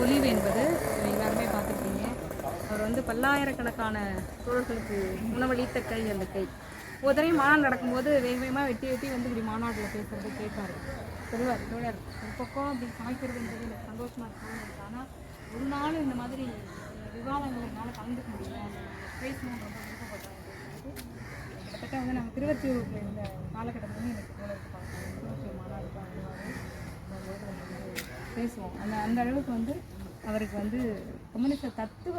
பொலிவு என்பது எல்லாருமே பார்த்துருக்கீங்க அவர் வந்து பல்லாயிரக்கணக்கான தோழர்களுக்கு உணவளித்த கை அந்த கை. ஒரு தடவை மாநாடு நடக்கும்போது வேக வேகமாக வெட்டி வெட்டி வந்து இப்படி மாநாட்டில் பேசுகிறது கேட்பார் சொல்லுவார் தோழர் ஒரு பக்கம் அப்படி சமைக்கிறதுன்றது எனக்கு சந்தோஷமாக இருக்கும் ஆனால் ஒரு நாள் இந்த மாதிரி விவாதங்கள் கலந்துக்க முடியும் பேசணும் ரொம்ப விருப்பப்பட்டாங்க கிட்டத்தட்ட வந்து நம்ம திருவற்றியூரில் இருந்த காலகட்டத்துலேருந்து பேசுவோம். அந்த அந்த அளவுக்கு வந்து அவருக்கு வந்து கம்யூனிஸ்ட் தத்துவ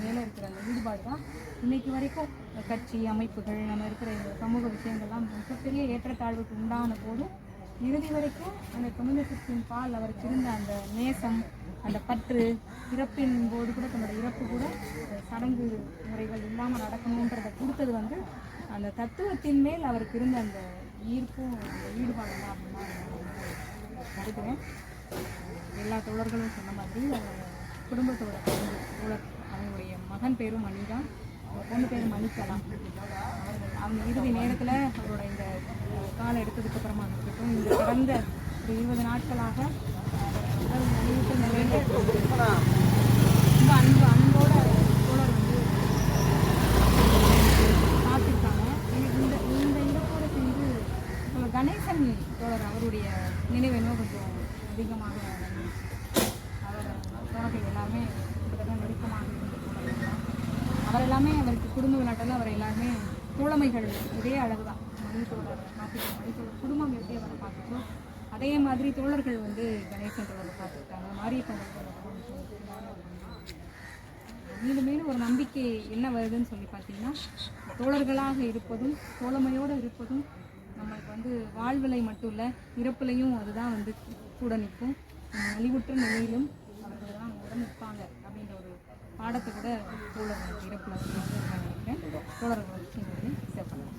மேலே இருக்கிற அந்த ஈடுபாடு தான் இன்னைக்கு வரைக்கும் கட்சி அமைப்புகள் நம்ம இருக்கிற இந்த சமூக விஷயங்கள்லாம் மிகப்பெரிய ஏற்றத்தாழ்வுக்கு உண்டான போதும் இறுதி வரைக்கும் அந்த கம்யூனிஸ்டின் பால் அவருக்கு இருந்த அந்த நேசம் அந்த பற்று இறப்பின் போது கூட தன்னோட இறப்பு கூட சடங்கு முறைகள் இல்லாமல் நடக்கணுன்றதை கொடுத்தது வந்து அந்த தத்துவத்தின் மேல் அவருக்கு இருந்த அந்த ஈர்ப்பும் அந்த ஈடுபாடும் தான் அப்படின்னு நான் வந்து எல்லா தோழர்களும் சொன்ன மாதிரி அவங்க குடும்பத்தோட தோழர் அவங்களுடைய மகன் பேரும் மணி தான் அவங்க பொண்ணு பேரும் மணிக்கலா. அவர்கள் அவங்க இறுதி நேரத்தில் அவரோட இந்த காலை எடுத்ததுக்கப்புறமா இருக்கட்டும் இந்த பிறந்த ஒரு இருபது நாட்களாக உடல் நலிவுற்ற ரொம்ப அன்பு அன்போட தோழர் வந்து காத்திருக்காங்க. எனக்கு இந்த இந்த இறப்போட சேர்ந்து கணேசன் தோழர் அவருடைய நினைவு கொஞ்சம் அதிகமாக அவர் எல்லாமே கிட்டத்தட்ட நெருக்கமாக அவர் எல்லாமே அவருக்கு குடும்ப விளையாட்டில் அவர் எல்லாருமே தோழமைகள் இதே அளவு தான் மணி தோழர் மணி தோழர் குடும்பம் எப்படி அவரை பார்த்துக்கோ அதே மாதிரி தோழர்கள் வந்து கணேசன் தோழரை பார்த்துருக்காங்க மாரியப்பன் மீண்டும் மீண்டும் ஒரு நம்பிக்கை என்ன வருதுன்னு சொல்லி பார்த்தீங்கன்னா தோழர்களாக இருப்பதும் தோழமையோடு இருப்பதும் நம்மளுக்கு வந்து வாழ்விலை மட்டும் இல்லை இறப்புலையும் அதுதான் வந்து கூட நிற்கும். நம்ம நலிவுற்ற நிலையிலும் அவர்கள்தான் உடன் நிற்பாங்க அப்படின்ற ஒரு பாடத்தை கூட தோழர்களுக்கு இறப்புல வந்து நான் நினைக்கிறேன் தோழர்கள் வச்சு சேர்க்கலாம்